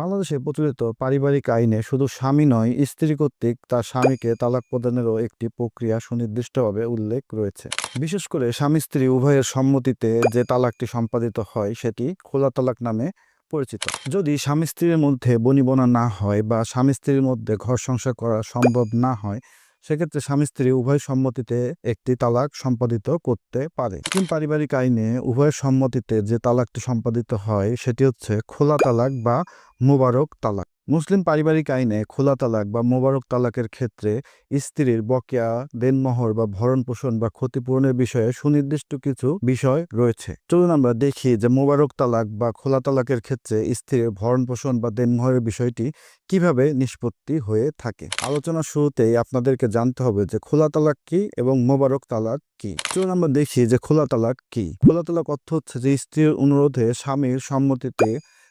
বাংলাদেশে প্রচলিত পারিবারিক আইনে শুধু স্বামী নয়, স্ত্রী কর্তৃক তার স্বামীকে তালাক প্রদানেরও একটি প্রক্রিয়া সুনির্দিষ্টভাবে উল্লেখ রয়েছে। বিশেষ করে স্বামী স্ত্রী উভয়ের সম্মতিতে যে তালাকটি সম্পাদিত হয়, সেটি খোলা তালাক নামে পরিচিত। যদি স্বামী স্ত্রীর মধ্যে বনিবনা না হয় বা স্বামী স্ত্রীর মধ্যে ঘর সংসার করা সম্ভব না হয় সেক্ষেত্রে স্বামী স্ত্রী উভয় সম্মতিতে একটি তালাক সম্পাদিত করতে পারে। মুসলিম পারিবারিক আইনে উভয় সম্মতিতে যে তালাকটি সম্পাদিত হয়, সেটি হচ্ছে খোলা তালাক বা মুবারক তালাক। মুসলিম পারিবারিক আইনে খোলা তালাক বা মোবারক তালাকের ক্ষেত্রে স্ত্রীর বকেয়া, দেনমোহর বা ভরণ পোষণ বা ক্ষতিপূরণের বিষয়ে সুনির্দিষ্ট কিছু বিষয় রয়েছে। চলুন আমরা দেখি যে মোবারক তালাক বা খোলা তালাকের ক্ষেত্রে স্ত্রীর ভরণ পোষণ বা দেনমোহরের বিষয়টি কীভাবে নিষ্পত্তি হয়ে থাকে? আলোচনার শুরুতেই আপনাদেরকে জানতে হবে যে খোলা তালাক কি এবং মোবারক তালাক কি। চলুন আমরা দেখি যে খোলা তালাক কি। খোলা তালাক অর্থ হচ্ছে যে স্ত্রীর অনুরোধে স্বামীর সম্মতিতে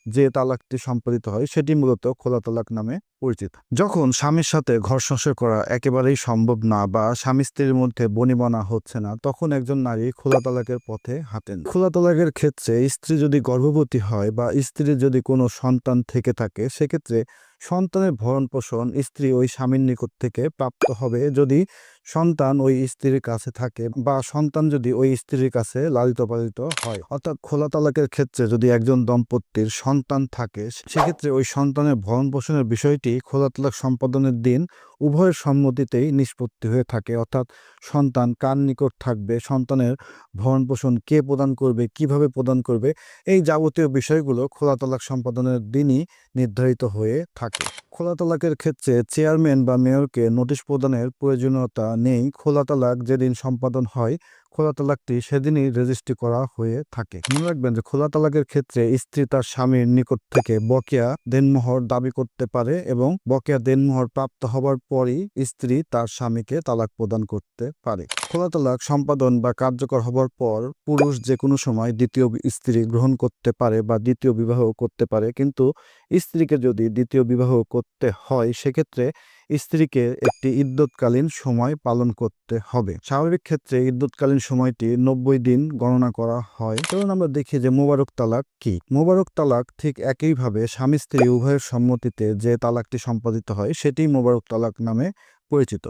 যে তালাকটি সম্পাদিত হয় সেটি মূলত খোলা তালাক নামে পরিচিত। যখন স্বামীর সাথে ঘর সংসার করা একেবারেই সম্ভব না বা স্বামী স্ত্রীর মধ্যে বনিবনা হচ্ছে না, তখন একজন নারী খোলা তালাকের পথে হাঁটেন। খোলা তালাকের ক্ষেত্রে স্ত্রী যদি গর্ভবতী হয় বা স্ত্রীর যদি কোনো সন্তান থেকে থাকে, সেক্ষেত্রে সন্তানের ভরণ পোষণ স্ত্রী ওই স্বামীর নিকট থেকে প্রাপ্ত হবে। যদি সন্তান ওই স্ত্রীর কাছে থাকে বা সন্তান যদি ওই স্ত্রীর কাছে লালিত পালিত হয়, অর্থাৎ খোলা তালাকের ক্ষেত্রে যদি একজন দম্পতির সন্তান থাকে সেক্ষেত্রে ওই সন্তানের ভরণ পোষণের বিষয়টি খোলা তালাক সম্পাদনের দিন উভয়ের সম্মতিতেই নিষ্পত্তি হয়ে থাকে? অর্থাৎ সন্তান কার নিকট থাকবে? সন্তানের ভরণ পোষণ কে প্রদান করবে? কীভাবে প্রদান করবে? এই যাবতীয় বিষয়গুলো খোলা তালাক সম্পাদনের দিনই নির্ধারিত হয়ে থাকে। খোলা তালাকের ক্ষেত্রে চেয়ারম্যান বা মেয়রকে নোটিশ প্রদানের প্রয়োজনীয়তা নেই। খোলা তালাক যেদিন সম্পাদন হয় খোলা তালাকটি সেদিনই রেজিস্ট্রি করা হয়ে থাকে। মনে রাখবেন যে খোলা তালাকের ক্ষেত্রে স্ত্রী তার স্বামীর নিকট থেকে বকেয়া দেনমোহর দাবি করতে পারে এবং বকেয়া দেনমোহর প্রাপ্ত হবার পরই স্ত্রী তার স্বামীকে তালাক প্রদান করতে পারে। খোলা তালাক সম্পাদন বা কার্যকর হবার পর পুরুষ যে কোনো সময় দ্বিতীয় স্ত্রী গ্রহণ করতে পারে বা দ্বিতীয় বিবাহ করতে পারে, কিন্তু স্ত্রীকে যদি দ্বিতীয় বিবাহ করতে হয়, সেক্ষেত্রে স্ত্রীকে একটি ইদ্যৎকালীন সময় পালন করতে হবে। স্বাভাবিক ক্ষেত্রে ইদ্যৎকালীন সময়টি নব্বই দিন গণনা করা হয়। চলুন আমরা দেখি যে মোবারক তালাক কি। মোবারক তালাক ঠিক একইভাবে স্বামী স্ত্রী উভয়ের সম্মতিতে যে তালাকটি সম্পাদিত হয় সেটি মোবারক তালাক নামে পরিচিত।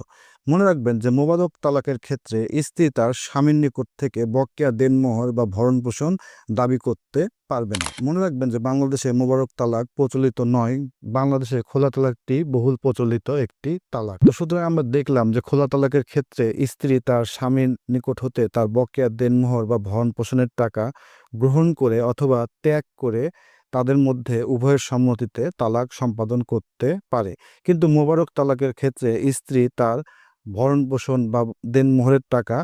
মনে রাখবেন যে মোবারক তালাকের ক্ষেত্রে স্ত্রী তার স্বামীর নিকট থেকে বকেয়া দেনমোহর বা ভরণ পোষণ দাবি করতে পারবে না। মনে রাখবেন যে বাংলাদেশে মোবারক তালাক প্রচলিত নয়, বাংলাদেশে খোলা তালাকটি বহুল প্রচলিত একটি তালাক। তো সুতরাং আমরা দেখলাম যে খোলা তালাকের ক্ষেত্রে স্ত্রী তার স্বামীর নিকট হতে তার বকেয়া দেনমোহর বা ভরণ পোষণের টাকা গ্রহণ করে অথবা ত্যাগ করে তাদের মধ্যে উভয়ের সম্মতিতে তালাক সম্পাদন করতে পারে। কিন্তু মোবারক তালাকের ক্ষেত্রে স্ত্রী তার ভরণ পোষণ বা দেনমোহরের টাকা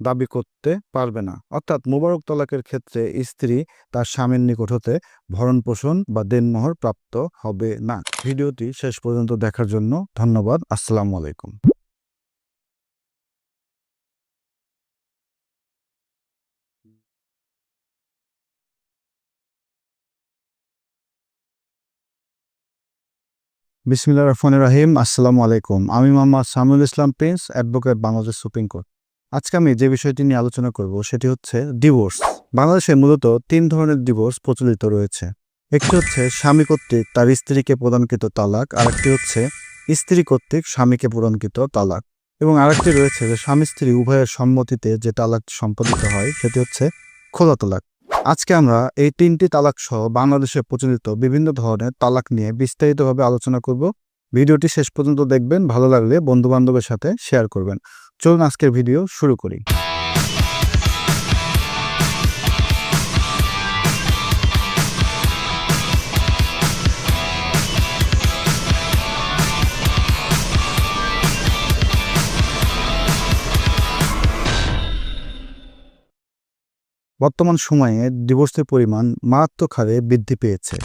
দাবি করতে পারবে না। অর্থাৎ মোবারক তালাকের ক্ষেত্রে স্ত্রী তার স্বামীর নিকট হতে ভরণ পোষণ বা দেনমোহর প্রাপ্ত হবে না। ভিডিওটি শেষ পর্যন্ত দেখার জন্য ধন্যবাদ। আসসালামু আলাইকুম। বিসমিল্লা রহমান রাহিম আসসালামু আলাইকুম। আমি Mohammad Samul Islam, Prince advocate Bangladesh Supreme Court. আজকে আমি যে বিষয়টি নিয়ে আলোচনা করব, সেটি হচ্ছে ডিভোর্স। বাংলাদেশে মূলত তিন ধরনের ডিভোর্স প্রচলিত রয়েছে। একটি হচ্ছে স্বামী কর্তৃক তার স্ত্রীকে প্রদানকৃত তালাক, আরেকটি হচ্ছে স্ত্রী কর্তৃক স্বামীকে প্রদানকৃত তালাক। এবং আরেকটি রয়েছে যে স্বামী স্ত্রী উভয়ের সম্মতিতে যে তালাক সম্পাদিত হয়, সেটি হচ্ছে খোলা তালাক। আজকে আমরা এই তিনটি তালাক সহ বাংলাদেশে প্রচলিত বিভিন্ন ধরনের তালাক নিয়ে বিস্তারিতভাবে আলোচনা করব। ভিডিওটি শেষ পর্যন্ত দেখবেন, ভালো লাগলে বন্ধু বান্ধবের সাথে শেয়ার করবেন। চলুন আজকের ভিডিও শুরু করি। বর্তমান সময়ে ডিভোর্সের পরিমাণ মারাত্মক হারে বৃদ্ধি পেয়েছে।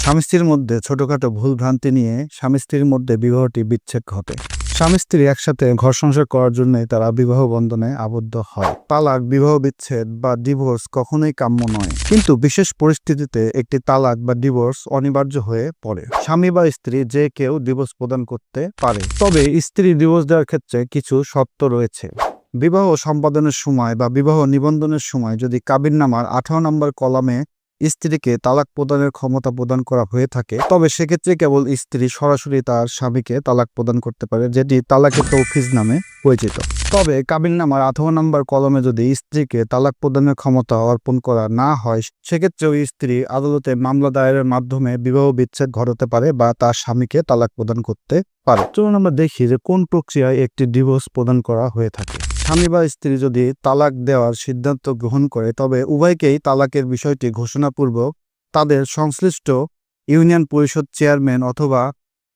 স্বামী স্ত্রীর মধ্যে ছোটখাটো ভুল ভ্রান্তি নিয়ে স্বামী স্ত্রীর মধ্যে বিবাহটি বিচ্ছেদ ঘটে। স্বামী স্ত্রী একসাথে ঘর সংসার করার জন্য তারা বিবাহ বন্ধনে আবদ্ধ হয়। তালাক, বিবাহ বিচ্ছেদ বা ডিভোর্স কখনোই কাম্য নয়। কিন্তু বিশেষ পরিস্থিতিতে একটি তালাক বা ডিভোর্স অনিবার্য হয়ে পড়ে। স্বামী বা স্ত্রী যে কেউ ডিভোর্স প্রদান করতে পারে। তবে স্ত্রী ডিভোর্স দেওয়ার ক্ষেত্রে কিছু শর্ত রয়েছে। বিবাহ সম্পাদনের সময় বা বিবাহ নিবন্ধনের সময় যদি কাবির নামার আঠারো নম্বর কলামে স্ত্রীকে তালাক প্রদানের ক্ষমতা প্রদান করা হয়ে থাকে, তবে সেক্ষেত্রে কেবল স্ত্রী সরাসরি তার স্বামীকে তালাক প্রদান করতে পারে, যেটি তালাকের তৌফিজ নামে পরিচিত। তবে কাবিননামার আঠারো নম্বর কলমে যদি স্ত্রীকে তালাক প্রদানের ক্ষমতা অর্পণ করা না হয়, সেক্ষেত্রেও স্ত্রী আদালতে মামলা দায়েরের মাধ্যমে বিবাহ বিচ্ছেদ ঘটাতে পারে বা তার স্বামীকে তালাক প্রদান করতে পারে। চলুন আমরা দেখি যে কোন প্রক্রিয়ায় একটি ডিভোর্স প্রদান করা হয়ে থাকে। স্বামী বা স্ত্রী যদি তালাক দেওয়ার সিদ্ধান্ত গ্রহণ করে, তবে উভয়কেই তালাকের বিষয়টি ঘোষণাপূর্বক তাদের সংশ্লিষ্ট ইউনিয়ন পরিষদ চেয়ারম্যান অথবা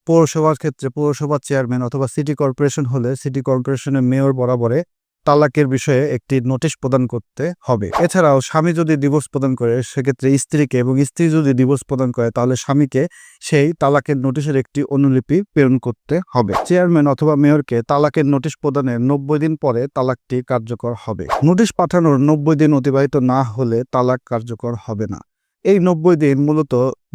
পৌরসভার ক্ষেত্রে পৌরসভার চেয়ারম্যান অথবা সিটি কর্পোরেশন হলে সিটি কর্পোরেশনের মেয়র বরাবরে তালাকের বিষয়ে একটি নোটিশ প্রদান করতে হবে। এছাড়াও স্বামী যদি ডিভোর্স প্রদান করে, সেক্ষেত্রে স্ত্রীকে এবং স্ত্রী যদি ডিভোর্স প্রদান করে, তাহলে স্বামীকে সেই তালাকের নোটিশের একটি অনুলিপি প্রেরণ করতে হবে। চেয়ারম্যান অথবা মেয়রকে তালাকের নোটিশ প্রদানের নব্বই দিন পরে তালাকটি কার্যকর হবে। নোটিশ পাঠানোর নব্বই দিন অতিবাহিত না হলে তালাক কার্যকর হবে না। এই নব্বই দিন মূলত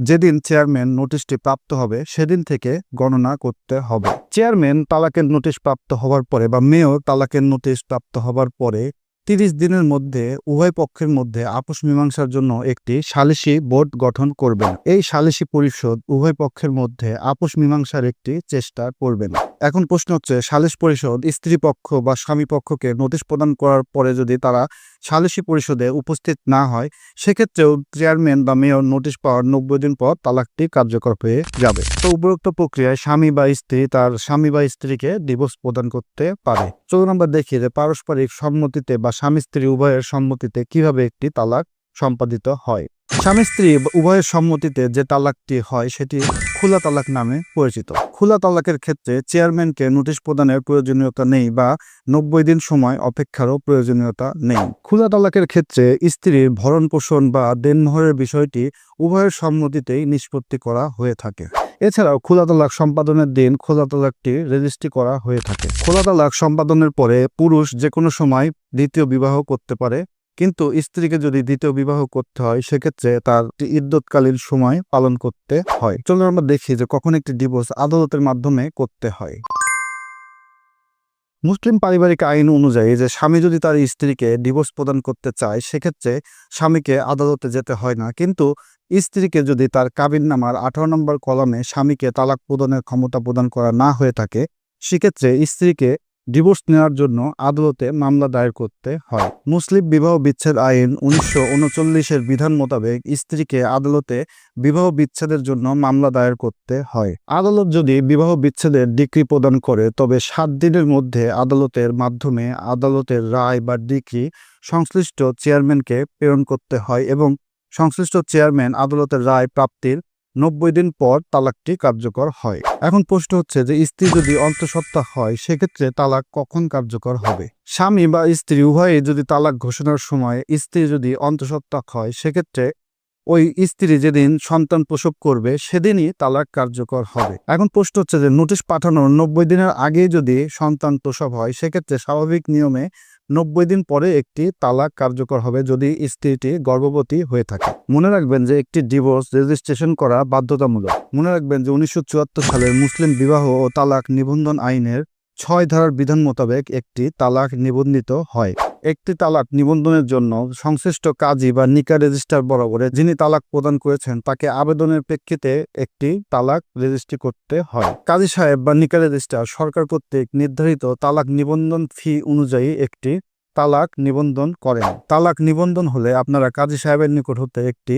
যেদিন চেয়ারম্যান নোটিশটি প্রাপ্ত হবে, সেদিন থেকে গণনা করতে হবে। চেয়ারম্যান তালাকের নোটিশ প্রাপ্ত হওয়ার পরে বা মেয়র তালাকের নোটিশ প্রাপ্ত হওয়ার পরে তিরিশ দিনের মধ্যে, উভয় পক্ষের মধ্যে আপোষ মীমাংসার জন্য একটি সালিসি বোর্ড গঠন করবেন। এই সালিসি পরিষদ উভয় পক্ষের মধ্যে আপোষ মীমাংসার একটি চেষ্টা করবেন। এখন প্রশ্ন হচ্ছে, সালিস পরিষদ স্ত্রী পক্ষ বা স্বামী পক্ষকে নোটিশ প্রদান করার পরে যদি তারা সালিসি পরিষদে উপস্থিত না হয়, সেক্ষেত্রেও চেয়ারম্যান বা মেয়র নোটিশ পাওয়ার নব্বই দিন পর তালাকটি কার্যকর হয়ে যাবে। তো উপরোক্ত প্রক্রিয়ায় স্বামী বা স্ত্রী তার স্বামী বা স্ত্রীকে ডিভোর্স প্রদান করতে পারে। চলুন আমরা দেখি যে পারস্পরিক সম্মতিতে বা স্বামী স্ত্রী উভয়ের সম্মতিতে কীভাবে একটি তালাক সম্পাদিত হয়। স্বামী স্ত্রী উভয়ের সম্মতিতে যে তালাকটি হয়, সেটি খোলা তালাক নামে পরিচিত। খোলা তালাকের ক্ষেত্রে চেয়ারম্যানকে নোটিশ প্রদানের প্রয়োজনীয়তা নেই বা নব্বই দিন সময় অপেক্ষারও প্রয়োজনীয়তা নেই। খোলা তালাকের ক্ষেত্রে স্ত্রীর ভরণ পোষণ বা দেনমোহরের বিষয়টি উভয়ের সম্মতিতেই নিষ্পত্তি করা হয়ে থাকে। এছাড়াও খোলা তালাক সম্পাদনের দিন খোলা তালাকটি রেজিস্ট্রি করা হয়ে থাকে। খোলা তালাক সম্পাদনের পরে পুরুষ যে কোনো সময় দ্বিতীয় বিবাহ করতে পারে কিন্তু স্ত্রীকে যদি দ্বিতীয় বিবাহ করতে হয়, সেক্ষেত্রে তার ইদ্যৎকালীন সময় পালন করতে হয়। চলুন আমরা দেখি যে কখন একটি ডিভোর্স আদালতের মাধ্যমে করতে হয়। মুসলিম পারিবারিক আইন অনুযায়ী যে স্বামী যদি তার স্ত্রীকে ডিভোর্স প্রদান করতে চায়, সেক্ষেত্রে স্বামীকে আদালতে যেতে হয় না। কিন্তু স্ত্রীকে যদি তার কাবিননামার আঠারো নম্বর কলমে স্বামীকে তালাক প্রদানের ক্ষমতা প্রদান করা না হয়ে থাকে, সেক্ষেত্রে স্ত্রীকে ডিভোর্স নেওয়ার জন্য আদালতে মামলা দায়ের করতে হয়। মুসলিম বিবাহ বিচ্ছেদ আইন উনিশশো উনচল্লিশের বিধান মোতাবেক স্ত্রীকে আদালতে বিবাহ বিচ্ছেদের জন্য মামলা দায়ের করতে হয়। আদালত যদি বিবাহ বিচ্ছেদের ডিক্রি প্রদান করে, তবে সাত দিনের মধ্যে আদালতের মাধ্যমে আদালতের রায় বা ডিক্রি সংশ্লিষ্ট চেয়ারম্যানকে প্রেরণ করতে হয় এবং সংশ্লিষ্ট চেয়ারম্যান আদালতের রায় প্রাপ্তির নব্বই দিন পর তালাকটি কার্যকর হয়। এখন প্রশ্ন হচ্ছে যে, স্ত্রী যদি অন্তঃসত্ত্বা হয়, সেক্ষেত্রে তালাক কখন কার্যকর হবে? স্বামী বা স্ত্রী উভয়ে যদি তালাক ঘোষণার সময় স্ত্রী যদি অন্তঃসত্ত্বা হয়, সেক্ষেত্রে ওই স্ত্রী যেদিন সন্তান প্রসব করবে, সেদিনই তালাক কার্যকর হবে। এখন প্রশ্ন হচ্ছে যে, নোটিশ পাঠানোর নব্বই দিনের আগে যদি সন্তান প্রসব হয়, সেক্ষেত্রে স্বাভাবিক নিয়মে নব্বই দিন পরে একটি তালাক কার্যকর হবে যদি স্ত্রীটি গর্ভবতী হয়ে থাকে। মনে রাখবেন যে একটি ডিভোর্স রেজিস্ট্রেশন করা বাধ্যতামূলক। মনে রাখবেন যে উনিশশো সালের মুসলিম বিবাহ ও তালাক নিবন্ধন আইনের ছয় ধারার বিধান মোতাবেক একটি তালাক নিবন্ধিত হয়। একটি তালাক নিবন্ধনের জন্য সংশ্লিষ্ট কাজী বা নিকা রেজিস্ট্রার বরাবরে যিনি তালাক প্রদান করেছেন, তাকে আবেদনের প্রেক্ষিতে একটি তালাক রেজিস্ট্রি করতে হয়। কাজী সাহেব বা নিকা রেজিস্ট্রার সরকার কর্তৃক নির্ধারিত তালাক নিবন্ধন ফি অনুযায়ী একটি তালাক নিবন্ধন করেন। তালাক নিবন্ধন হলে আপনারা কাজী সাহেবের নিকট হতে একটি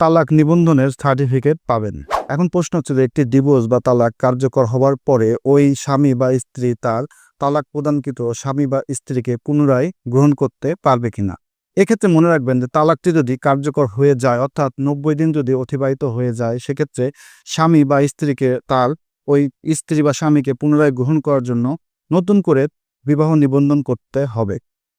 তালাক নিবন্ধনের সার্টিফিকেট পাবেন। এখন প্রশ্ন হচ্ছে যে একটি ডিভোর্স বা তালাক কার্যকর হওয়ার পরে ওই স্বামী বা স্ত্রী তার তালাক প্রদানকৃত স্বামী বা স্ত্রীকে পুনরায় গ্রহণ করতে পারবে কিনা? এক্ষেত্রে মনে রাখবেন যে তালাকটি যদি কার্যকর হয়ে যায়, অর্থাৎ নব্বই দিন যদি অতিবাহিত হয়ে যায়, সেক্ষেত্রে স্বামী বা স্ত্রীকে তার ওই স্ত্রী বা স্বামীকে পুনরায় গ্রহণ করার জন্য নতুন করে বিবাহ নিবন্ধন করতে হবে।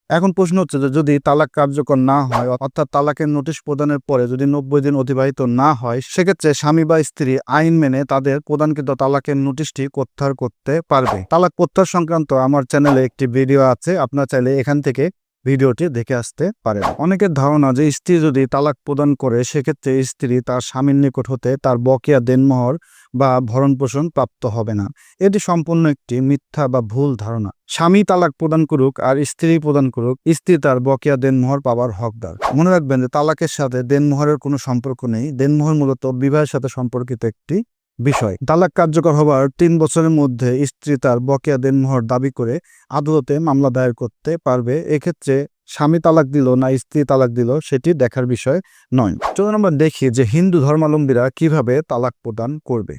এখন প্রশ্ন হচ্ছে যে যদি তালাক কার্যকর না হয়, অর্থাৎ তালাকের নোটিশ প্রদানের পরে যদি নব্বই দিন অতিবাহিত না হয়, সেক্ষেত্রে স্বামী বা স্ত্রী আইন মেনে তাদের প্রদানকৃত তালাকের নোটিশটি প্রত্যাহার করতে পারবে। তালাক প্রত্যাহার সংক্রান্ত আমার চ্যানেলে একটি ভিডিও আছে, আপনার চাইলে এখান থেকে ভিডিওটি দেখে আসতে পারেন। অনেকের ধারণা যে স্ত্রী যদি তালাক প্রদান করে, সেক্ষেত্রে স্ত্রী তার স্বামীর নিকট হতে তার বকেয়া দেনমোহর বা ভরণ পোষণ প্রাপ্ত হবে না। এটি সম্পূর্ণ একটি মিথ্যা বা ভুল ধারণা। স্বামী তালাক প্রদান করুক আর স্ত্রী প্রদান করুক, স্ত্রী তার বকেয়া দেনমোহর পাওয়ার হকদার। মনে রাখবেন যে তালাকের সাথে দেনমোহরের কোনো সম্পর্ক নেই। দেনমোহর মূলত বিবাহের সাথে সম্পর্কিত একটি বিষয়। তালাক কার্যকর হবার তিন বছরের মধ্যে স্ত্রী তার বকেয়া দেনমোহর দাবি করে আদালতে মামলা দায়ের করতে পারবে। এক্ষেত্রে স্বামী তালাক দিল না স্ত্রী তালাক দিল সেটি দেখার বিষয় নয়। চলুন আমরা দেখি যে হিন্দু ধর্মাবলম্বীরা কীভাবে তালাক প্রদান করবে।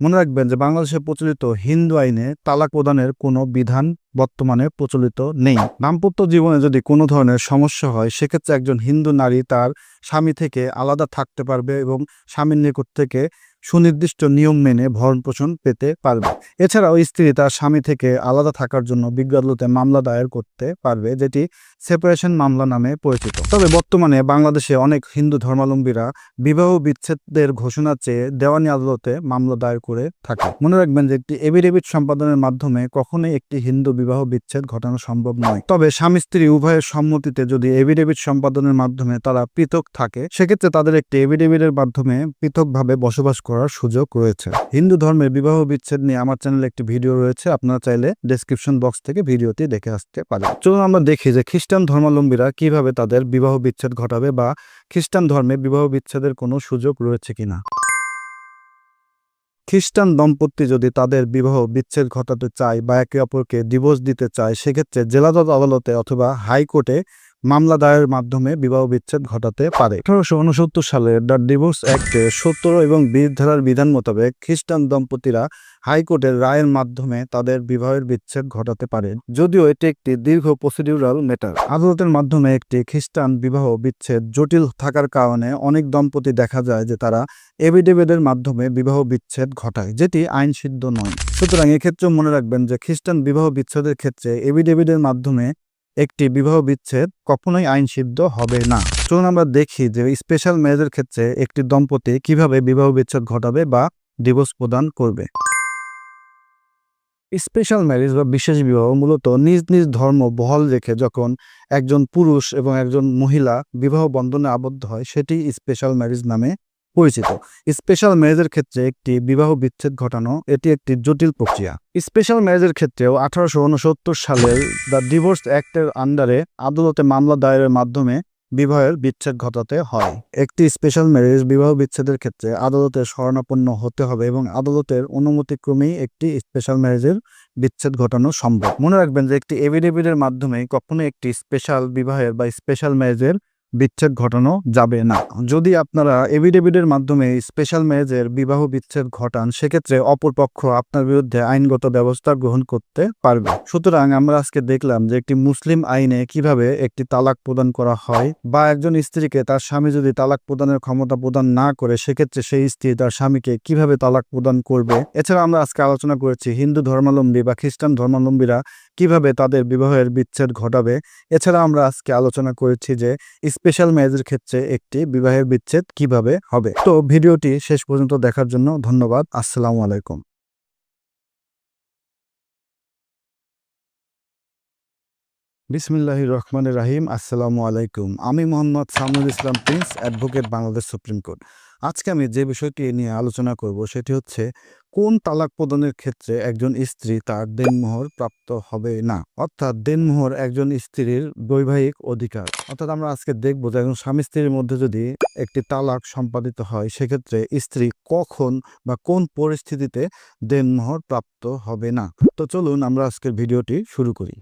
মনে রাখবেন যে বাংলাদেশে প্রচলিত হিন্দু আইনে তালাক প্রদানের কোনো বিধান বর্তমানে প্রচলিত নেই। দাম্পত্য জীবনে যদি কোনো ধরনের সমস্যা হয়, সেক্ষেত্রে একজন হিন্দু নারী তার স্বামী থেকে আলাদা থাকতে পারবে এবং স্বামীর নিকট থেকে সুনির্দিষ্ট নিয়ম মেনে ভরণ পোষণ পেতে পারবে। এছাড়াও স্ত্রী তার স্বামী থেকে আলাদা থাকার জন্য বিজ্ঞ আদালতে মামলা দায়ের করতে পারবে, যেটি সেপারেশন মামলা নামে পরিচিত। তবে বর্তমানে বাংলাদেশে অনেক হিন্দু ধর্মাবলম্বীরা বিবাহ বিচ্ছেদের ঘোষণা চেয়ে দেওয়ানি আদালতে মামলা দায়ের করে থাকে মনে রাখবেন যে একটি এভিডেভিট সম্পাদনের মাধ্যমে কখনোই একটি হিন্দু বিবাহ বিচ্ছেদ ঘটানো সম্ভব নয়। তবে স্বামী স্ত্রী উভয়ের সম্মতিতে যদি এভিডেভিট সম্পাদনের মাধ্যমে তারা পৃথক থাকে, সেক্ষেত্রে তাদের একটি এভিডেভিটের মাধ্যমে পৃথকভাবে বসবাস করার সুযোগ রয়েছে। হিন্দু ধর্মের বিবাহ বিচ্ছেদ নিয়ে আমার চ্যানেলে একটি ভিডিও রয়েছে, আপনারা চাইলে ডেসক্রিপশন বক্স থেকে ভিডিওটি দেখে আসতে পারেন। চলুন আমরা দেখি যে খ্রিস্টান ধর্মাবলম্বীরা কীভাবে তাদের বিবাহ বিচ্ছেদ ঘটাবে বা খ্রিস্টান ধর্মে বিবাহ বিচ্ছেদের কোনো সুযোগ রয়েছে কিনা। খ্রিস্টান দম্পতি যদি তাদের বিবাহ বিচ্ছেদ ঘটাতে চায় বা একে অপরকে ডিভোর্স দিতে চায়, সেক্ষেত্রে জেলাজজ আদালতে অথবা হাইকোর্টে মামলা দায়ের মাধ্যমে বিবাহ বিচ্ছেদ ঘটাতে পারে। আঠারোশো উনসত্তর সালের দ্য ডিভোর্স অ্যাক্টে সত্তর এবং বিশ ধারার বিধান মোতাবেক খ্রিস্টান দম্পতিরা হাইকোর্টের রায়ের মাধ্যমে তাদের বিবাহের বিচ্ছেদ ঘটাতে পারে। যদিও এটি একটি দীর্ঘ প্রসিডিউরাল ম্যাটার। আদালতের মাধ্যমে একটি খ্রিস্টান বিবাহ বিচ্ছেদ জটিল থাকার কারণে অনেক দম্পতি দেখা যায় যে তারা এভিডেভিডের মাধ্যমে বিবাহ বিচ্ছেদ ঘটায়, যেটি আইন সিদ্ধ নয়। সুতরাং এক্ষেত্রেও মনে রাখবেন যে খ্রিস্টান বিবাহ বিচ্ছেদের ক্ষেত্রে এভিডেভিডের মাধ্যমে একটি বিবাহ বিচ্ছেদ কখনোই আইন সিদ্ধ হবে না। চলুন আমরা দেখি যে স্পেশাল ম্যারেজের ক্ষেত্রে একটি দম্পতি কীভাবে বিবাহ বিচ্ছেদ ঘটাবে বা ডিভোর্স প্রদান করবে। স্পেশাল ম্যারেজ বা বিশেষ বিবাহ মূলত নিজ নিজ ধর্ম বহল রেখে যখন একজন পুরুষ এবং একজন মহিলা বিবাহ বন্ধনে আবদ্ধ হয়, সেটি স্পেশাল ম্যারেজ নামে পরিচিত। স্পেশাল ম্যারেজের ক্ষেত্রে একটি বিবাহ বিচ্ছেদ ঘটানো এটি একটি জটিল প্রক্রিয়া। স্পেশাল ম্যারেজের ক্ষেত্রেও আঠারোশো উনসত্তর সালের দ্য ডিভোর্স অ্যাক্টের আন্ডারে আদালতে মামলা দায়েরের মাধ্যমে বিবাহের বিচ্ছেদ ঘটাতে হয়। একটি স্পেশাল ম্যারেজ বিবাহ বিচ্ছেদের ক্ষেত্রে আদালতের শরণাপন্ন হতে হবে এবং আদালতের অনুমতিক্রমেই একটি স্পেশাল ম্যারেজের বিচ্ছেদ ঘটানো সম্ভব। মনে রাখবেন যে একটি এভিডেভিডের মাধ্যমে কখনোই একটি স্পেশাল বিবাহের বা স্পেশাল ম্যারেজের বিচ্ছেদ ঘটানো যাবে না। যদি আপনারা এভিডেভিডের মাধ্যমে স্পেশাল ম্যারেজের বিবাহ বিচ্ছেদ ঘটান, সেক্ষেত্রে অপরপক্ষ আপনার বিরুদ্ধে আইনগত ব্যবস্থা গ্রহণ করতে পারবে। সুতরাং আমরা আজকে দেখলাম যে একটি মুসলিম আইনে কীভাবে একটি তালাক প্রদান করা হয় বা একজন স্ত্রীকে তার স্বামী যদি তালাক প্রদানের ক্ষমতা প্রদান না করে, সেক্ষেত্রে সেই স্ত্রী তার স্বামীকে কীভাবে তালাক প্রদান করবে? এছাড়া আমরা আজকে আলোচনা করেছি হিন্দু ধর্মাবলম্বী বা খ্রিস্টান ধর্মাবলম্বীরা কীভাবে তাদের বিবাহের বিচ্ছেদ ঘটাবে? এছাড়া আমরা আজকে আলোচনা করেছি যে স্পেশাল ম্যারেজের ক্ষেত্রে একটি বিবাহের বিচ্ছেদ কীভাবে হবে। তো ভিডিওটি শেষ পর্যন্ত দেখার জন্য ধন্যবাদ। আসসালামু আলাইকুম। বিসমিল্লাহ রহমান রাহিম। আসসালামু আলাইকুম। আমি Mohammad Samnul Islam, Prince advocate, Bangladesh Supreme Court. আজকে আমি যে বিষয়টি নিয়ে আলোচনা করব সেটি হচ্ছে কোন তালাক প্রদানের ক্ষেত্রে একজন স্ত্রী তার দেনমোহর প্রাপ্ত হবে না? অর্থাৎ দেনমোহর একজন স্ত্রীর বৈবাহিক অধিকার। অর্থাৎ আমরা আজকে দেখব যে একজন স্বামী স্ত্রীর মধ্যে যদি একটি তালাক সম্পাদিত হয়, সেক্ষেত্রে স্ত্রী কখন বা কোন পরিস্থিতিতে দেনমোহর প্রাপ্ত হবে না? তো চলুন আমরা আজকের ভিডিওটি শুরু করি।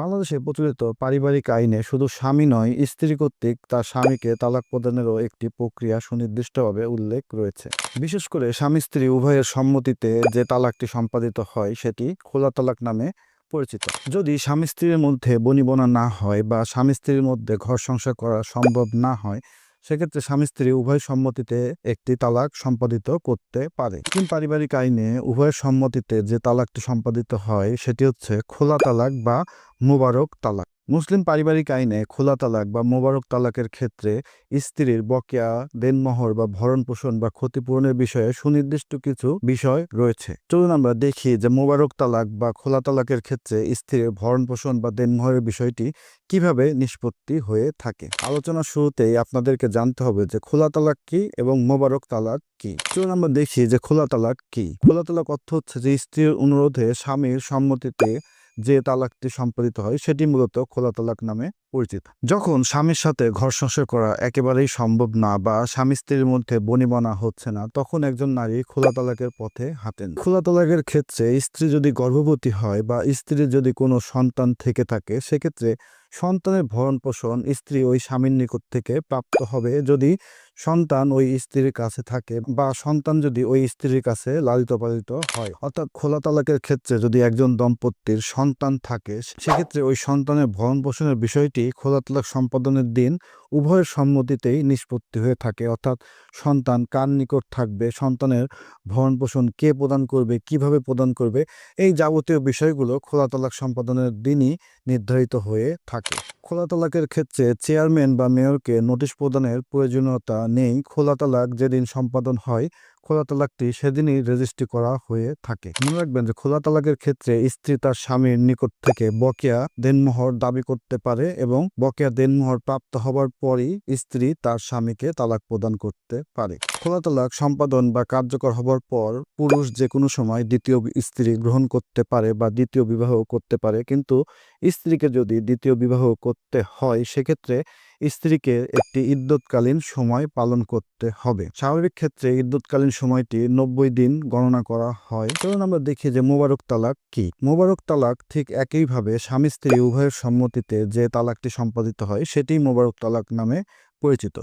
বাংলাদেশে প্রচলিত পারিবারিক আইনে শুধু স্বামী নয়, স্ত্রী কর্তৃক তার স্বামীকে তালাক প্রদানেরও একটি প্রক্রিয়া সুনির্দিষ্টভাবে উল্লেখ রয়েছে। বিশেষ করে স্বামী স্ত্রী উভয়ের সম্মতিতে যে তালাকটি সম্পাদিত হয়, সেটি খোলা তালাক নামে পরিচিত। যদি স্বামী স্ত্রীর মধ্যে বনিবনা না হয় বা স্বামী স্ত্রীর মধ্যে ঘর সংসার করা সম্ভব না হয় সেক্ষেত্রে স্বামী স্ত্রী উভয় সম্মতিতে একটি তালাক সম্পাদিত করতে পারে। মুসলিম পারিবারিক আইনে উভয়ের সম্মতিতে যে তালাকটি সম্পাদিত হয়, সেটি হচ্ছে খোলা তালাক বা মুবারক তালাক। মুসলিম পারিবারিক আইনে খোলা তালাক বা মোবারক তালাকের ক্ষেত্রে স্ত্রীর বকেয়া, দেনমোহর বা ভরণ পোষণ বা ক্ষতিপূরণের বিষয়ে সুনির্দিষ্ট কিছু বিষয় রয়েছে। চলুন আমরা দেখি যে মোবারক তালাক বা খোলা তালাকের ক্ষেত্রে স্ত্রীর ভরণ পোষণ বা দেনমোহরের বিষয়টি কীভাবে নিষ্পত্তি হয়ে থাকে। আলোচনার শুরুতেই আপনাদেরকে জানতে হবে যে খোলা তালাক কি এবং মোবারক তালাক কি। চলুন আমরা দেখি যে খোলা তালাক কি। খোলা তালাক অর্থ হচ্ছে যে স্ত্রীর অনুরোধে স্বামীর সম্মতিতে যে তালাকটি সম্পাদিত হয়, সেটি মূলত খোলা তালাক নামে পরিচিত। যখন স্বামীর সাথে ঘর সংসার করা একেবারেই সম্ভব না বা স্বামী স্ত্রীর মধ্যে বনিবনা হচ্ছে না, তখন একজন নারী খোলা তালাকের পথে হাঁটেন। খোলা তালাকের ক্ষেত্রে স্ত্রী যদি গর্ভবতী হয় বা স্ত্রীর যদি কোনো সন্তান থেকে থাকে, সেক্ষেত্রে সন্তানের ভরণ পোষণ স্ত্রী ওই স্বামীর নিকট থেকে প্রাপ্ত হবে। যদি সন্তান ওই স্ত্রীর কাছে থাকে বা সন্তান যদি ওই স্ত্রীর কাছে লালিত পালিত হয়, অর্থাৎ খোলা তালাকের ক্ষেত্রে যদি একজন দম্পতির সন্তান থাকে, সেক্ষেত্রে ওই সন্তানের ভরণ পোষণের বিষয়টি খোলা তালাক সম্পাদনের দিন উভয়ের সম্মতিতেই নিষ্পত্তি হয়ে থাকে। অর্থাৎ সন্তান কার নিকট থাকবে, সন্তানের ভরণ পোষণ কে প্রদান করবে, কীভাবে প্রদান করবে, এই যাবতীয় বিষয়গুলো খোলা তালাক সম্পাদনের দিনই নির্ধারিত হয়ে থাকে। খোলা তালাকের ক্ষেত্রে চেয়ারম্যান বা মেয়রকে নোটিশ প্রদানের প্রয়োজনীয়তা নেই। খোলা তালাক যেদিন সম্পাদন হয় খোলা তালাকটি সেদিনই রেজিস্ট্রি করা হয়ে থাকে। মনে রাখবেন যে খোলা তালাকের ক্ষেত্রে স্ত্রী তার স্বামীর নিকট থেকে বকেয়া দেনমোহর দাবি করতে পারে এবং বকেয়া দেনমোহর প্রাপ্ত হবার পরই স্ত্রী তার স্বামীকে তালাক প্রদান করতে পারে। খোলা তালাক সম্পাদন বা কার্যকর হবার পর পুরুষ যে কোনো সময় দ্বিতীয় স্ত্রী গ্রহণ করতে পারে বা দ্বিতীয় বিবাহ করতে পারে, কিন্তু স্ত্রীকে যদি দ্বিতীয় বিবাহ করতে হয়, সেক্ষেত্রে স্ত্রীকে একটি ইদ্যৎকালীন সময় পালন করতে হবে। স্বাভাবিক ক্ষেত্রে ইদ্যৎকালীন সময়টি নব্বই দিন গণনা করা হয়। চলুন আমরা দেখি যে মোবারক তালাক কি। মোবারক তালাক ঠিক একইভাবে স্বামী স্ত্রী উভয়ের সম্মতিতে যে তালাকটি সম্পাদিত হয় সেটি মোবারক তালাক নামে পরিচিত।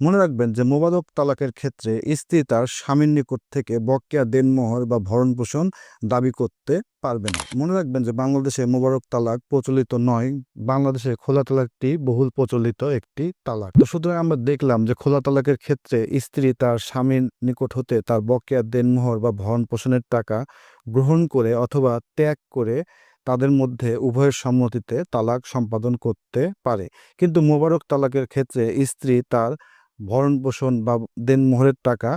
মনে রাখবেন যে মোবারক তালাকের ক্ষেত্রে স্ত্রী তার স্বামীর নিকট থেকে বকেয়া দেনমোহর বা ভরণ পোষণ দাবি করতে পারবে না। মনে রাখবেন যে বাংলাদেশে মোবারক তালাক প্রচলিত নয়, বাংলাদেশে খোলা তালাকটি বহুল প্রচলিত একটি তালাক। তো সুতরাং আমরা দেখলাম যে খোলা তালাকের ক্ষেত্রে স্ত্রী তার স্বামীর নিকট হতে তার বকেয়া দেনমোহর বা ভরণ পোষণের টাকা গ্রহণ করে অথবা ত্যাগ করে তাদের মধ্যে উভয়ের সম্মতিতে তালাক সম্পাদন করতে পারে। কিন্তু মোবারক তালাকের ক্ষেত্রে স্ত্রী তার ভরণ পোষণ বা দেনমোহরের টাকা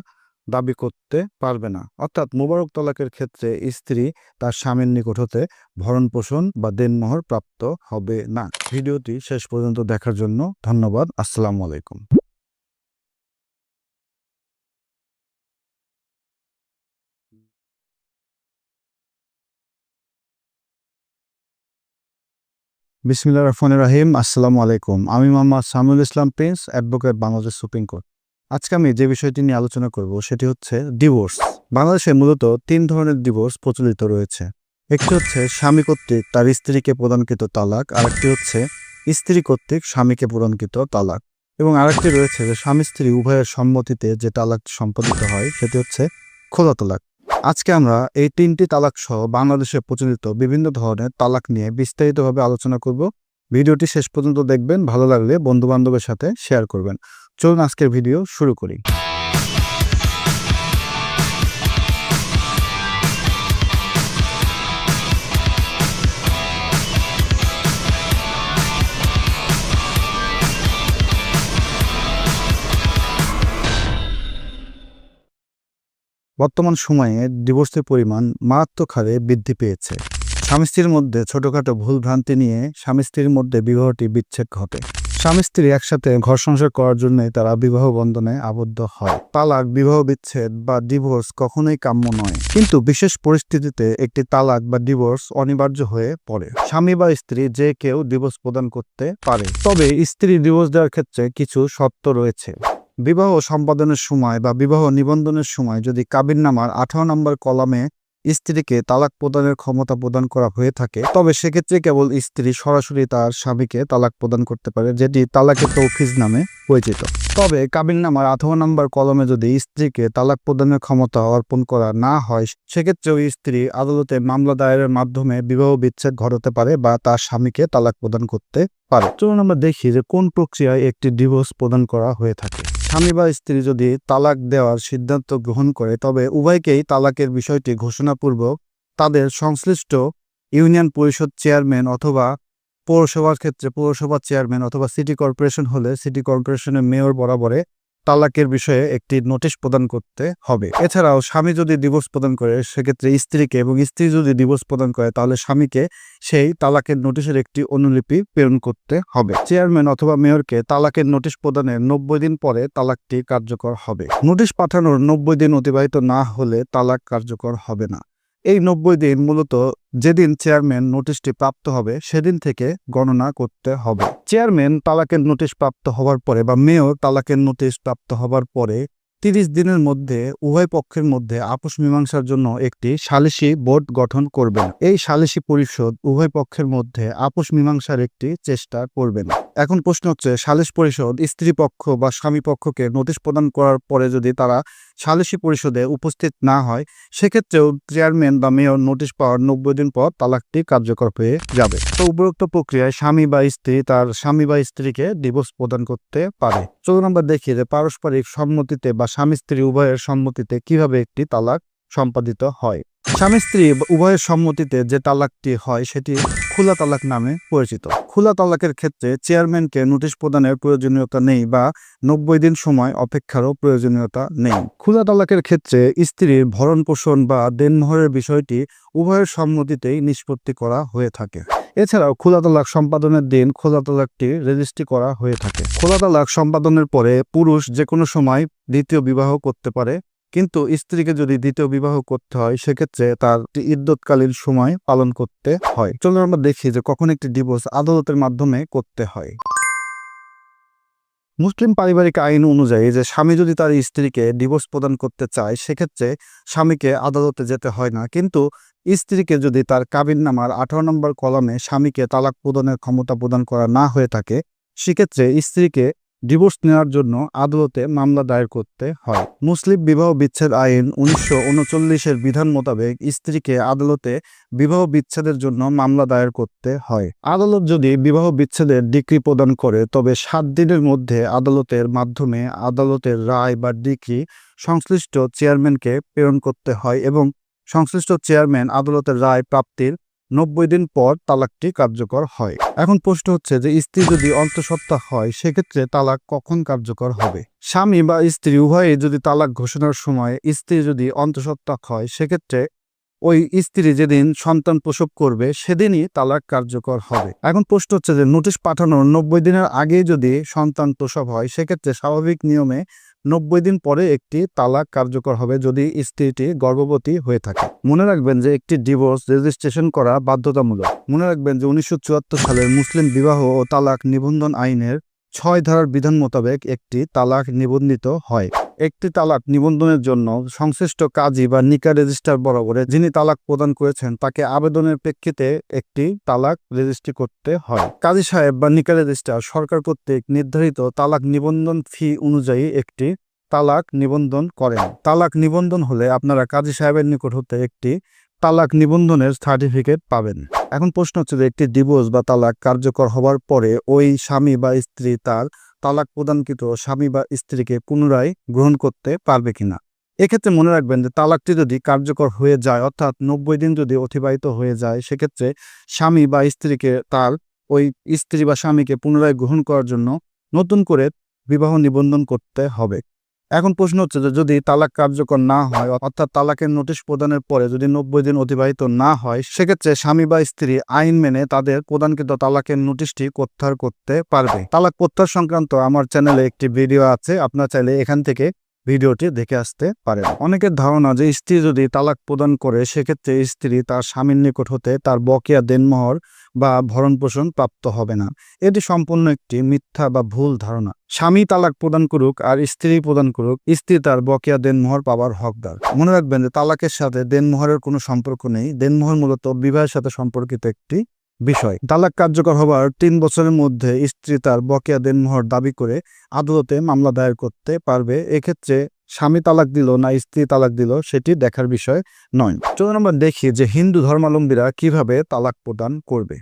দাবি করতে পারবে না। অর্থাৎ মোবারক তলাকের ক্ষেত্রে স্ত্রী তার স্বামীর নিকট হতে ভরণ পোষণ বা দেনমোহর প্রাপ্ত হবে না। ভিডিওটি শেষ পর্যন্ত দেখার জন্য ধন্যবাদ। আসসালামু আলাইকুম। বিসমিল্লা রহমান রাহিম, আসসালামু আলাইকুম। আমি Mohammad Samiul Islam, Prince advocate Bangladesh Supreme Court. আজকে আমি যে বিষয়টি নিয়ে আলোচনা করব, সেটি হচ্ছে ডিভোর্স। বাংলাদেশে মূলত তিন ধরনের ডিভোর্স প্রচলিত রয়েছে। একটি হচ্ছে স্বামী কর্তৃক তার স্ত্রীকে প্রদানকৃত তালাক, আরেকটি হচ্ছে স্ত্রী কর্তৃক স্বামীকে প্রদানকৃত তালাক। এবং আরেকটি রয়েছে যে স্বামী স্ত্রী উভয়ের সম্মতিতে যে তালাক সম্পাদিত হয়, সেটি হচ্ছে খোলা তালাক। আজকে আমরা এই তিনটি তালাক সহ বাংলাদেশে প্রচলিত বিভিন্ন ধরনের তালাক নিয়ে বিস্তারিতভাবে আলোচনা করব। ভিডিওটি শেষ পর্যন্ত দেখবেন, ভালো লাগলে বন্ধু বান্ধবের সাথে শেয়ার করবেন। চলুন আজকের ভিডিও শুরু করি। বর্তমান সময়ে ডিভোর্সের পরিমাণ মারাত্মক হারে বৃদ্ধি পেয়েছে। স্বামী স্ত্রীর মধ্যে ছোটখাটো ভুল ভ্রান্তি নিয়ে স্বামী স্ত্রীর মধ্যে বিবাহটি বিচ্ছেদ ঘটে। স্বামী স্ত্রী একসাথে ঘর সংসার করার জন্যই তারা বিবাহ বন্ধনে আবদ্ধ হয়। তালাক, বিবাহ বিচ্ছেদ বা ডিভোর্স কখনোই কাম্য নয়। কিন্তু বিশেষ পরিস্থিতিতে একটি তালাক বা ডিভোর্স অনিবার্য হয়ে পড়ে। স্বামী বা স্ত্রী যে কেউ ডিভোর্স প্রদান করতে পারে। তবে স্ত্রী ডিভোর্স দেওয়ার ক্ষেত্রে কিছু শর্ত রয়েছে। বিবাহ সম্পাদনের সময় বা বিবাহ নিবন্ধনের সময় যদি কাবিননামার আঠারো নম্বর কলামে স্ত্রীকে তালাক প্রদানের ক্ষমতা প্রদান করা হয়ে থাকে, তবে সেক্ষেত্রে কেবল স্ত্রী সরাসরি তার স্বামীকে তালাক প্রদান করতে পারে, যেটি তালাকের তৌফিজ নামে পরিচিত। তবে কাবিননামার আঠারো নম্বর কলমে যদি স্ত্রীকে তালাক প্রদানের ক্ষমতা অর্পণ করা না হয়, সেক্ষেত্রেও স্ত্রী আদালতে মামলা দায়েরের মাধ্যমে বিবাহ বিচ্ছেদ ঘটাতে পারে বা তার স্বামীকে তালাক প্রদান করতে পারে। চলুন আমরা দেখি যে কোন প্রক্রিয়ায় একটি ডিভোর্স প্রদান করা হয়ে থাকে। স্বামী বা স্ত্রী যদি তালাক দেওয়ার সিদ্ধান্ত গ্রহণ করে, তবে উভয়কেই তালাকের বিষয়টি ঘোষণাপূর্বক তাদের সংশ্লিষ্ট ইউনিয়ন পরিষদ চেয়ারম্যান অথবা পৌরসভার ক্ষেত্রে পৌরসভার চেয়ারম্যান অথবা সিটি কর্পোরেশন হলে সিটি কর্পোরেশনের মেয়র বরাবরে তালাকের বিষয়ে একটি নোটিশ প্রদান করতে হবে। এছাড়াও স্বামী যদি ডিভোর্স প্রদান করে, সেক্ষেত্রে স্ত্রীকে এবং স্ত্রী যদি ডিভোর্স প্রদান করে, তাহলে স্বামীকে সেই তালাকের নোটিশের একটি অনুলিপি প্রেরণ করতে হবে। চেয়ারম্যান অথবা মেয়রকে তালাকের নোটিশ প্রদানের নব্বই দিন পরে তালাকটি কার্যকর হবে। নোটিশ পাঠানোর নব্বই দিন অতিবাহিত না হলে তালাক কার্যকর হবে না। এই নব্বই দিন মূলত যেদিন চেয়ারম্যান নোটিশটি প্রাপ্ত হবে, সেদিন থেকে গণনা করতে হবে। চেয়ারম্যান তালাকের নোটিশ প্রাপ্ত হওয়ার পরে বা মেয়র তালাকের নোটিশ প্রাপ্ত হওয়ার পরে তিরিশ দিনের মধ্যে, উভয় পক্ষের মধ্যে আপোষ মীমাংসার জন্য একটি সালিসি বোর্ড গঠন করবেন। এই সালিসি পরিষদ উভয় পক্ষের মধ্যে আপোষ মীমাংসার একটি চেষ্টা করবেন। এখন প্রশ্ন হচ্ছে, সালিস পরিষদ স্ত্রী পক্ষ বা স্বামী পক্ষকে নোটিশ প্রদান করার পরে যদি তারা সালিসি পরিষদে উপস্থিত না হয়, সেক্ষেত্রেও চেয়ারম্যান বা মেয়র নোটিশ পাওয়ার নব্বই দিন পর তালাকটি কার্যকর হয়ে যাবে। তো উপরোক্ত প্রক্রিয়ায় স্বামী বা স্ত্রী তার স্বামী বা স্ত্রীকে ডিভোর্স প্রদান করতে পারে। চলুন আমরা দেখি যে পারস্পরিক সম্মতিতে বা স্বামী স্ত্রী উভয়ের সম্মতিতে কীভাবে একটি তালাক সম্পাদিত হয়? স্বামী স্ত্রী উভয়ের সম্মতিতে যে তালাকটি হয়, সেটি খোলা তালাক নামে পরিচিত। খোলা তালাকের ক্ষেত্রে চেয়ারম্যানকে নোটিশ প্রদানের প্রয়োজনীয়তা নেই বা নব্বই দিন সময় অপেক্ষারও প্রয়োজনীয়তা নেই। খোলা তালাকের ক্ষেত্রে স্ত্রীর ভরণ পোষণ বা দেনমোহরের বিষয়টি উভয়ের সম্মতিতেই নিষ্পত্তি করা হয়ে থাকে। এছাড়াও খোলা তালাক সম্পাদনের দিন খোলা তালাকটি রেজিস্ট্রি করা হয়ে থাকে। খোলা তালাক সম্পাদনের পরে পুরুষ যে কোনো সময় দ্বিতীয় বিবাহ করতে পারে কিন্তু স্ত্রীকে যদি দ্বিতীয় বিবাহ করতে হয়, সেক্ষেত্রে তার ইদ্যৎকালীন সময় পালন করতে হয়। চলুন আমরা দেখি যে কখন একটি ডিভোর্স আদালতের মাধ্যমে করতে হয়। মুসলিম পারিবারিক আইন অনুযায়ী যে স্বামী যদি তার স্ত্রীকে ডিভোর্স প্রদান করতে চায়, সেক্ষেত্রে স্বামীকে আদালতে যেতে হয় না। কিন্তু স্ত্রীকে যদি তার কাবিন নামার আঠারো নম্বর কলমে স্বামীকে তালাক প্রদানের ক্ষমতা প্রদান করা না হয়ে থাকে, সেক্ষেত্রে স্ত্রীকে ডিভোর্স নেওয়ার জন্য আদালতে মামলা দায়ের করতে হয়। মুসলিম বিবাহ বিচ্ছেদ আইন উনিশশো উনচল্লিশের বিধান মোতাবেক স্ত্রীকে আদালতে বিবাহ বিচ্ছেদের জন্য মামলা দায়ের করতে হয়। আদালত যদি বিবাহ বিচ্ছেদের ডিক্রি প্রদান করে, তবে সাত দিনের মধ্যে আদালতের মাধ্যমে আদালতের রায় বা ডিক্রি সংশ্লিষ্ট চেয়ারম্যানকে প্রেরণ করতে হয় এবং সংশ্লিষ্ট চেয়ারম্যান আদালতের রায় প্রাপ্তির নব্বই দিন পর তালাকটি কার্যকর হয়। এখন প্রশ্ন হচ্ছে যে, স্ত্রী যদি অন্তঃসত্ত্বা হয়, সেক্ষেত্রে তালাক কখন কার্যকর হবে? স্বামী বা স্ত্রী, উভয়ে যদি তালাক ঘোষণার সময় স্ত্রী যদি অন্তঃসত্ত্বা হয়, সেক্ষেত্রে ওই স্ত্রী যেদিন সন্তান প্রসব করবে, সেদিনই তালাক কার্যকর হবে। এখন প্রশ্ন হচ্ছে যে, নোটিশ পাঠানোর নব্বই দিনের আগে যদি সন্তান প্রসব হয়, সেক্ষেত্রে স্বাভাবিক নিয়মে নব্বই দিন পরে একটি তালাক কার্যকর হবে যদি স্ত্রীটি গর্ভবতী হয়ে থাকে। মনে রাখবেন যে একটি ডিভোর্স রেজিস্ট্রেশন করা বাধ্যতামূলক। মনে রাখবেন যে উনিশশো সালের মুসলিম বিবাহ ও তালাক নিবন্ধন আইনের ছয় ধারার বিধান মোতাবেক একটি তালাক নিবন্ধিত হয়। একটি তালাক নিবন্ধনের জন্য সংশ্লিষ্ট কাজী বা নিকা রেজিস্ট্রার বরাবরে যিনি তালাক প্রদান করেছেন, তাকে আবেদনের প্রেক্ষিতে একটি তালাক রেজিস্ট্রি করতে হয়। কাজী সাহেব বা নিকা রেজিস্ট্রার সরকার কর্তৃক নির্ধারিত তালাক নিবন্ধন ফি অনুযায়ী একটি তালাক নিবন্ধন করেন। তালাক নিবন্ধন হলে আপনারা কাজী সাহেবের নিকট হতে একটি তালাক নিবন্ধনের সার্টিফিকেট পাবেন। এখন প্রশ্ন হচ্ছে যে একটি ডিভোর্স বা তালাক কার্যকর হওয়ার পরে ওই স্বামী বা স্ত্রী তার তালাক প্রদানকৃত স্বামী বা স্ত্রীকে পুনরায় গ্রহণ করতে পারবে কিনা? এক্ষেত্রে মনে রাখবেন যে তালাকটি যদি কার্যকর হয়ে যায়, অর্থাৎ নব্বই দিন যদি অতিবাহিত হয়ে যায়, সেক্ষেত্রে স্বামী বা স্ত্রীকে তার ওই স্ত্রী বা স্বামীকে পুনরায় গ্রহণ করার জন্য নতুন করে বিবাহ নিবন্ধন করতে হবে। এখন প্রশ্ন হচ্ছে যে যদি তালাক কার্যকর না হয়, অর্থাৎ তালাকের নোটিশ প্রদানের পরে যদি নব্বই দিন অতিবাহিত না হয়, সেক্ষেত্রে স্বামী বা স্ত্রী আইন মেনে তাদের প্রদানকৃত তালাকের নোটিশটি প্রত্যাহার করতে পারবে। তালাক প্রত্যাহার সংক্রান্ত আমার চ্যানেলে একটি ভিডিও আছে, আপনার চাইলে এখান থেকে ভিডিওটি দেখে আসতে পারেন। অনেকের ধারণা যে স্ত্রী যদি তালাক প্রদান করে, সেক্ষেত্রে স্ত্রী তার স্বামীর নিকট হতে তার বকেয়া দেনমোহর বা ভরণ পোষণ প্রাপ্ত হবে না। এটি সম্পূর্ণ একটি মিথ্যা বা ভুল ধারণা। স্বামী তালাক প্রদান করুক আর স্ত্রী প্রদান করুক, স্ত্রী তার বকেয়া দেনমোহর পাওয়ার হকদার। মনে রাখবেন যে তালাকের সাথে দেনমোহরের কোনো সম্পর্ক নেই। দেনমোহর মূলত বিবাহের সাথে সম্পর্কিত একটি বিষয়। তালাক কার্যকর হবার তিন বছরের মধ্যে স্ত্রী তার বকেয়া দেনমোহর দাবি করে আদালতে মামলা দায়ের করতে পারবে। এক্ষেত্রে স্বামী তালাক দিল না স্ত্রী তালাক দিল সেটি দেখার বিষয় নয়। চলুন আমরা দেখি যে হিন্দু ধর্মাবলম্বীরা কীভাবে তালাক প্রদান করবে।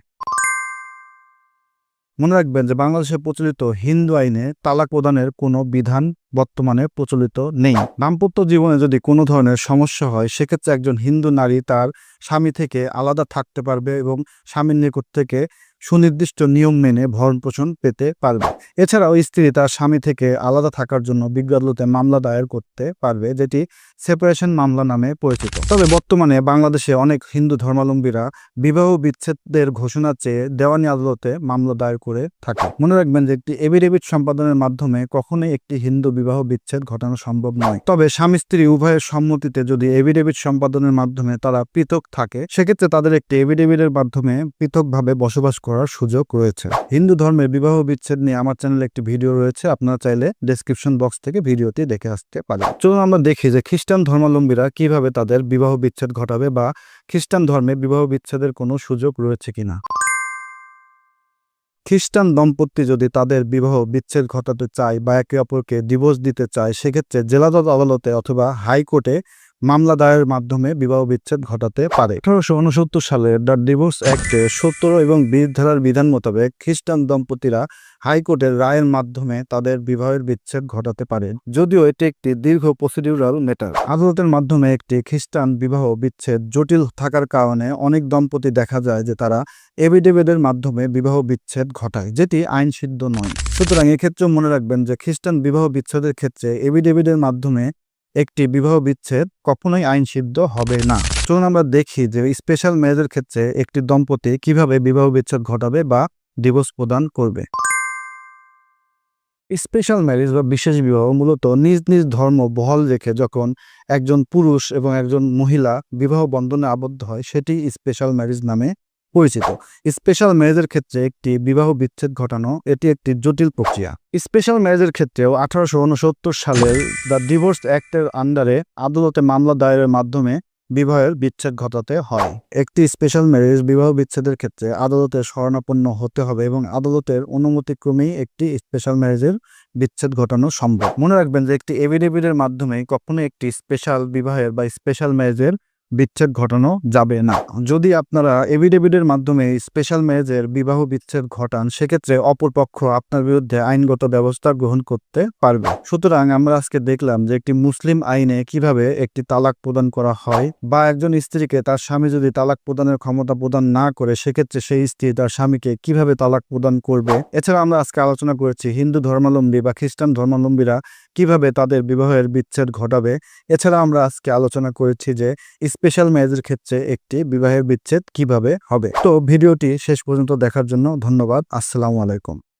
মনে রাখবেন যে বাংলাদেশে প্রচলিত হিন্দু আইনে তালাক প্রদানের কোনো বিধান বর্তমানে প্রচলিত নেই। দাম্পত্য জীবনে যদি কোনো ধরনের সমস্যা হয়, সেক্ষেত্রে একজন হিন্দু নারী তার স্বামী থেকে আলাদা থাকতে পারবে এবং স্বামীর নিকট থেকে সুনির্দিষ্ট নিয়ম মেনে ভরণ পোষণ পেতে পারবে। এছাড়াও স্ত্রী তার স্বামী থেকে আলাদা থাকার জন্য বিজ্ঞ আদালতে মামলা দায়ের করতে পারবে, যেটি সেপারেশন মামলা নামে পরিচিত। তবে বর্তমানে বাংলাদেশে অনেক হিন্দু ধর্মাবলম্বীরা বিবাহ বিচ্ছেদের ঘোষণা চেয়ে দেওয়ানি আদালতে মামলা দায়ের করে থাকে মনে রাখবেন যে একটি এভিডেভিট সম্পাদনের মাধ্যমে কখনোই একটি হিন্দু বিবাহ বিচ্ছেদ ঘটানো সম্ভব নয়। তবে স্বামী স্ত্রী উভয়ের সম্মতিতে যদি এভিডেভিট সম্পাদনের মাধ্যমে তারা পৃথক থাকে, সেক্ষেত্রে তাদের একটি এভিডেভিটের মাধ্যমে পৃথকভাবে বসবাস করার সুযোগ রয়েছে। হিন্দু ধর্মের বিবাহ বিচ্ছেদ নিয়ে আমার চ্যানেলে একটি ভিডিও রয়েছে, আপনারা চাইলে ডেসক্রিপশন বক্স থেকে ভিডিওটি দেখে আসতে পারেন। চলুন আমরা দেখি যে খ্রিস্টান ধর্মাবলম্বীরা কীভাবে তাদের বিবাহ বিচ্ছেদ ঘটাবে বা খ্রিস্টান ধর্মে বিবাহ বিচ্ছেদের কোনো সুযোগ রয়েছে কিনা। খ্রিস্টান দম্পতি যদি তাদের বিবাহ বিচ্ছেদ ঘটাতে চায় বা একে অপরকে ডিভোর্স দিতে চায়, সেক্ষেত্রে জেলাজজ আদালতে অথবা হাইকোর্টে মামলা দায়ের মাধ্যমে বিবাহ বিচ্ছেদ ঘটাতে পারে। আঠারোশো উনসত্তর সালে দ্য ডিভোর্স অ্যাক্টে সত্তর এবং বিশ ধারার বিধান মোতাবেক খ্রিস্টান দম্পতিরা হাইকোর্টের রায়ের মাধ্যমে তাদের বিবাহের বিচ্ছেদ ঘটাতে পারে। যদিও এটি একটি দীর্ঘ প্রসিডিউরাল ম্যাটার। আদালতের মাধ্যমে একটি খ্রিস্টান বিবাহ বিচ্ছেদ জটিল থাকার কারণে অনেক দম্পতি দেখা যায় যে তারা এভিডেভিডের মাধ্যমে বিবাহ বিচ্ছেদ ঘটায়, যেটি আইন সিদ্ধ নয়। সুতরাং এক্ষেত্রেও মনে রাখবেন যে খ্রিস্টান বিবাহ বিচ্ছেদের ক্ষেত্রে এভিডেভিডের মাধ্যমে একটি বিবাহ বিচ্ছেদ কখনোই আইন সিদ্ধ হবে না। চলুন আমরা দেখি যে স্পেশাল ম্যারেজের ক্ষেত্রে একটি দম্পতি কীভাবে বিবাহ বিচ্ছেদ ঘটাবে বা ডিভোর্স প্রদান করবে। স্পেশাল ম্যারেজ বা বিশেষ বিবাহ মূলত নিজ নিজ ধর্ম বহাল রেখে যখন একজন পুরুষ এবং একজন মহিলা বিবাহ বন্ধনে আবদ্ধ হয়, সেটি স্পেশাল ম্যারেজ নামে পরিচিত। স্পেশাল ম্যারেজের ক্ষেত্রে একটি বিবাহ বিচ্ছেদ ঘটানো এটি একটি জটিল প্রক্রিয়া। স্পেশাল ম্যারেজের ক্ষেত্রেও আঠারোশো উনসত্তর সালের দ্য ডিভোর্স অ্যাক্টের আন্ডারে আদালতে মামলা দায়েরের মাধ্যমে বিবাহের বিচ্ছেদ ঘটাতে হয়। একটি স্পেশাল ম্যারেজ বিবাহ বিচ্ছেদের ক্ষেত্রে আদালতের শরণাপন্ন হতে হবে এবং আদালতের অনুমতিক্রমেই একটি স্পেশাল ম্যারেজের বিচ্ছেদ ঘটানো সম্ভব। মনে রাখবেন যে একটি এভিডেভিডের মাধ্যমে কখনোই একটি স্পেশাল বিবাহের বা স্পেশাল ম্যারেজের বিচ্ছেদ ঘটানো যাবে না। যদি আপনারা এভিডেভিডের মাধ্যমে স্পেশাল ম্যারেজের বিবাহ বিচ্ছেদ ঘটান, সেক্ষেত্রে অপরপক্ষ আপনার বিরুদ্ধে আইনগত ব্যবস্থা গ্রহণ করতে পারবে। সুতরাং আমরা আজকে দেখলাম যে একটি মুসলিম আইনে কীভাবে একটি তালাক প্রদান করা হয় বা একজন স্ত্রীকে তার স্বামী যদি তালাক প্রদানের ক্ষমতা প্রদান না করে, সেক্ষেত্রে সেই স্ত্রী তার স্বামীকে কীভাবে তালাক প্রদান করবে? এছাড়া আমরা আজকে আলোচনা করেছি হিন্দু ধর্মাবলম্বী বা খ্রিস্টান ধর্মাবলম্বীরা কীভাবে তাদের বিবাহের বিচ্ছেদ ঘটাবে? এছাড়া আমরা আজকে আলোচনা করেছি যে স্পেশাল ম্যারেজের ক্ষেত্রে একটি বিবাহের বিচ্ছেদ কীভাবে হবে। তো ভিডিওটি শেষ পর্যন্ত দেখার জন্য ধন্যবাদ। আসসালামু আলাইকুম।